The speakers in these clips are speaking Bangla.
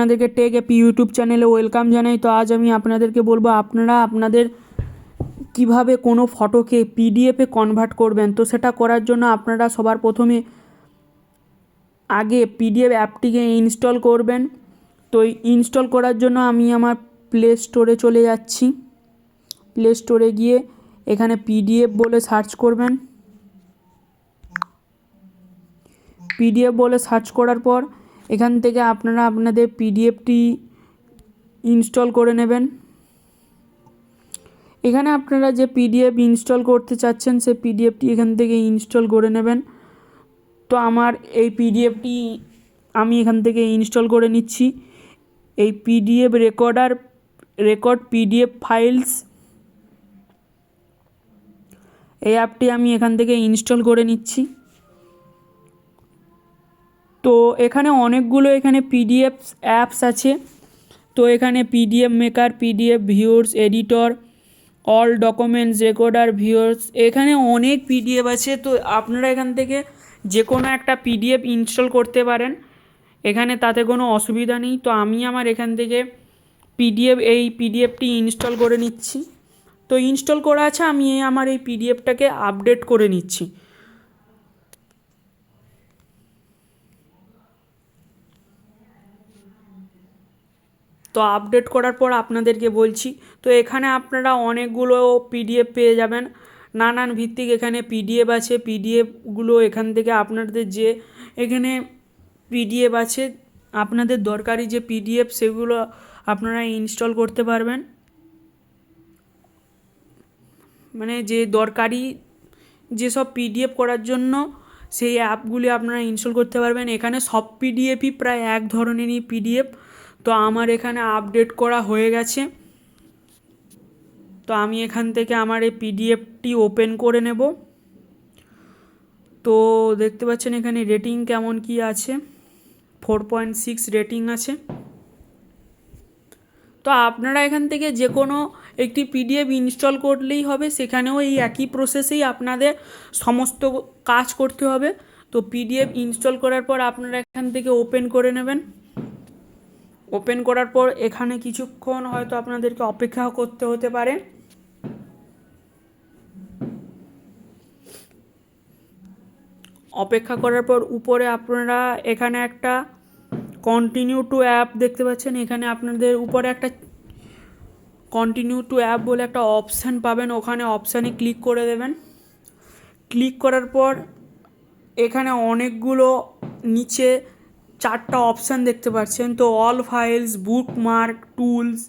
আপনাদেরকে টেক এপি ইউটিউব চ্যানেলে ওয়েলকাম জানাই। তো আজ আমি আপনাদেরকে বলব, আপনারা আপনাদের কীভাবে কোনো ফটোকে পিডিএফে কনভার্ট করবেন? তো সেটা করার জন্য আপনারা সবার প্রথমে আগে পিডিএফ অ্যাপটিকে ইনস্টল করবেন। তো ইনস্টল করার জন্য আমি আমার প্লে স্টোরে চলে যাচ্ছি। প্লে স্টোরে গিয়ে এখানে পিডিএফ বলে সার্চ করবেন। পিডিএফ বলে সার্চ করার পর এখান থেকে আপনারা আপনাদের পিডিএফটি ইনস্টল করে নেবেন। এখানে আপনারা যে পিডিএফ ইনস্টল করতে চাচ্ছেন সে পিডিএফটি এখান থেকে ইনস্টল করে নেবেন। তো আমার এই পিডিএফটি আমি এখান থেকে ইনস্টল করে নিচ্ছি। এই PDF recorder record PDF files এই অ্যাপটি আমি এখান থেকে ইনস্টল করে নিচ্ছি। তো এখানে অনেকগুলো এখানে পিডিএফ অ্যাপস আছে। তো এখানে PDF maker PDF viewers editor all documents recorder viewers এখানে অনেক পিডিএফ আছে। তো আপনারা এখান থেকে যে কোনো একটা পিডিএফ ইনস্টল করতে পারেন। এখানে তাতে কোনো অসুবিধা নেই। তো আমি আমার এখান থেকে পিডিএফ এই পিডিএফটি ইনস্টল করে নিচ্ছি। তো ইনস্টল করা আছে, আমি আমার এই পিডিএফটাকে আপডেট করে নিচ্ছি। তো আপডেট করার পর আপনাদেরকে বলছি, তো এখানে আপনারা অনেকগুলো পিডিএফ পেয়ে যাবেন। নানান ভিত্তিক এখানে পিডিএফ আছে পিডিএফগুলো এখান থেকে আপনাদের যে এখানে পিডিএফ আছে, আপনাদের দরকারি যে পিডিএফ সেগুলো আপনারা ইনস্টল করতে পারবেন। মানে যে দরকারি যেসব পিডিএফ করার জন্য সেই অ্যাপগুলি আপনারা ইনস্টল করতে পারবেন। এখানে সব পিডিএফই প্রায় এক ধরনেরই পিডিএফ তো আমার এখানে আপডেট করা হয়ে গেছে। তো আমি এখান থেকে আমার এই পিডিএফটি ওপেন করে নেব। তো দেখতে পাচ্ছেন এখানে রেটিং কেমন কি আছে? ফোর পয়েন্ট সিক্স রেটিং আছে। তো আপনারা এখান থেকে যে কোনো একটি পিডিএফ ইনস্টল করলেই হবে, সেখানেও এই একই প্রসেসেই আপনাদের সমস্ত কাজ করতে হবে। তো পিডিএফ ইনস্টল করার পর আপনারা এখান থেকে ওপেন করে নেবেন। ওপেন করার পর এখানে কিছুক্ষণ হয়তো আপনাদেরকে অপেক্ষা করতে হতে পারে। অপেক্ষা করার পর উপরে আপনারা এখানে একটা কন্টিনিউ টু অ্যাপ দেখতে পাচ্ছেন। এখানে আপনাদের উপরে একটা কন্টিনিউ টু অ্যাপ বলে একটা অপশান পাবেন। ওখানে অপশানে ক্লিক করে দেবেন। ক্লিক করার পর এখানে অনেকগুলো নিচে চারটা অপশান দেখতে পাচ্ছেন। তো all files bookmark tools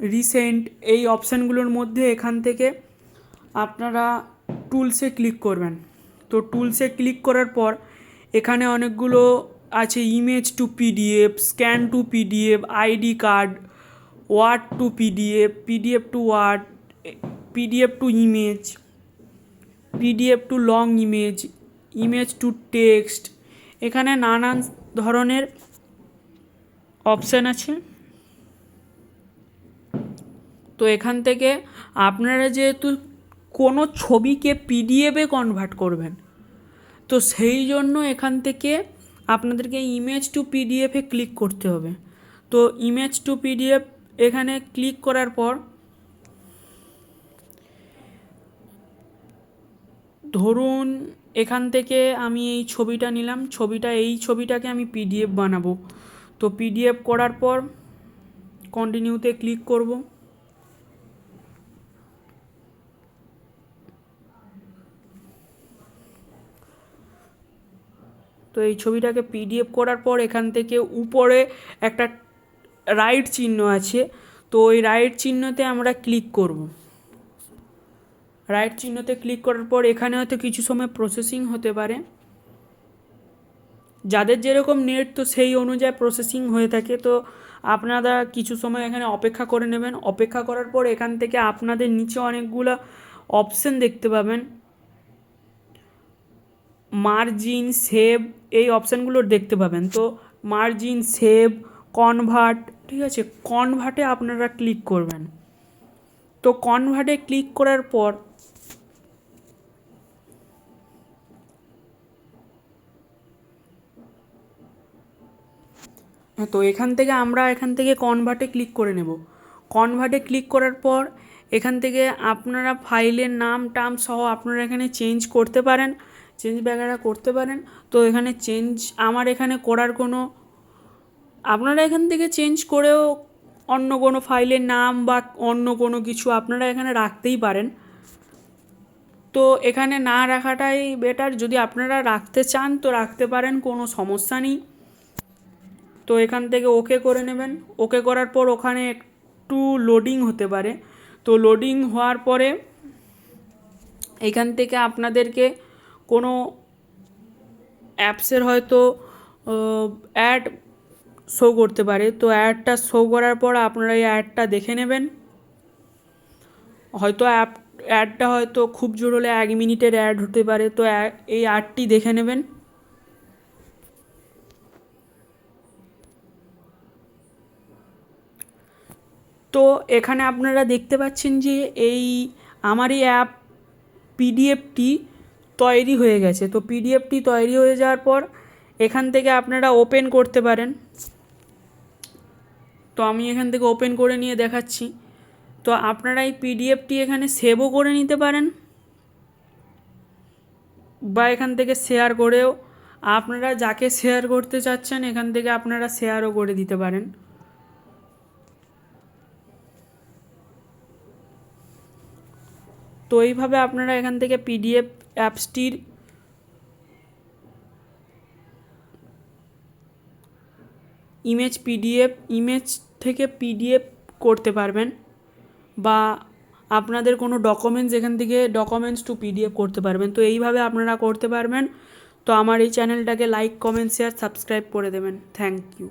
recent এই অপশানগুলোর মধ্যে এখান থেকে আপনারা টুলসে ক্লিক করবেন। তো টুলসে ক্লিক করার পর এখানে অনেকগুলো আছে image to PDF scan to PDF ID card word to PDF PDF to word PDF to image PDF to long image image to text এখানে নানান ধরনের অপশান আছে। তো এখান থেকে আপনারা যেহেতু কোনো ছবিকে পিডিএফে কনভার্ট করবেন, তো সেই জন্য এখান থেকে আপনাদেরকে ইমেজ টু পিডিএফে ক্লিক করতে হবে। তো ইমেজ টু পিডিএফ এখানে ক্লিক করার পর ধরুন এখান থেকে আমি এই ছবিটা নিলাম। ছবিটা, এই ছবিটাকে আমি পিডিএফ বানাবো। তো পিডিএফ করার পর কন্টিনিউতে ক্লিক করব। তো এই ছবিটাকে পিডিএফ করার পর এখান থেকে উপরে একটা রাইট চিহ্ন আছে। তো ওই রাইট চিহ্নতে আমরা ক্লিক করব। রাইট চিহ্নতে ক্লিক করার পর এখানে হয়তো কিছু সময় প্রসেসিং হতে পারে। যাদের যেরকম নেট তো সেই অনুযায়ী প্রসেসিং হয়ে থাকে। তো আপনারা কিছু সময় এখানে অপেক্ষা করে নেবেন। অপেক্ষা করার পর এখান থেকে আপনাদের নিচে অনেকগুলো অপশন দেখতে পাবেন। মার্জিন সেভ এই অপশানগুলো দেখতে পাবেন। তো মার্জিন সেভ কনভার্ট ঠিক আছে? কনভার্টে আপনারা ক্লিক করবেন। তো কনভার্টে ক্লিক করার পর তো এখান থেকে আমরা এখান থেকে কনভার্টে ক্লিক করে নেব। কনভার্টে ক্লিক করার পর এখান থেকে আপনারা ফাইলের নাম টাম সহ আপনারা এখানে চেঞ্জ করতে পারেন চেঞ্জ বাগেরা করতে পারেন। তো এখানে চেঞ্জ আমার এখানে করার কোনো, আপনারা এখান থেকে চেঞ্জ করেও অন্য কোনো ফাইলের নাম বা অন্য কোনো কিছু আপনারা এখানে রাখতেই পারেন। তো এখানে না রাখাটাই বেটার যদি আপনারা রাখতে চান তো রাখতে পারেন, কোনো সমস্যা নেই। তো এখান থেকে ওকে করে নেবেন। ওকে করার পর ওখানে একটু লোডিং হতে পারে। তো লোডিং হওয়ার পরে এখান থেকে আপনাদেরকে কোনো অ্যাপসের হয়তো অ্যাড শো করতে পারে। তো অ্যাডটা শো করার পর আপনারা এই অ্যাডটা দেখে নেবেন। হয়তো অ্যাপ অ্যাডটা হয়তো খুব জোর হলে এক মিনিটের অ্যাড হতে পারে। তো এই অ্যাডটি দেখে নেবেন। তো এখানে আপনারা দেখতে পাচ্ছেন যে এই আমার এই অ্যাপ পিডিএফটি তৈরি হয়ে গেছে। তো পিডিএফটি তৈরি হয়ে যাওয়ার পর এখান থেকে আপনারা ওপেন করতে পারেন। তো আমি এখান থেকে ওপেন করে নিয়ে দেখাচ্ছি। তো আপনারা এই পিডিএফটি এখানে সেভও করে নিতে পারেন বা এখান থেকে শেয়ার করেও। আপনারা যাকে শেয়ার করতে চাচ্ছেন, এখান থেকে আপনারা শেয়ারও করে দিতে পারেন। তো এইভাবে আপনারা এখান থেকে পিডিএফ অ্যাপসটির ইমেজ পিডিএফ ইমেজ থেকে পিডিএফ করতে পারবেন বা আপনাদের কোনো ডকুমেন্টস এখান থেকে ডকুমেন্টস টু পিডিএফ করতে পারবেন। তো এইভাবে আপনারা করতে পারবেন। তো আমার এই চ্যানেলটাকে লাইক কমেন্ট শেয়ার সাবস্ক্রাইব করে দেবেন। Thank you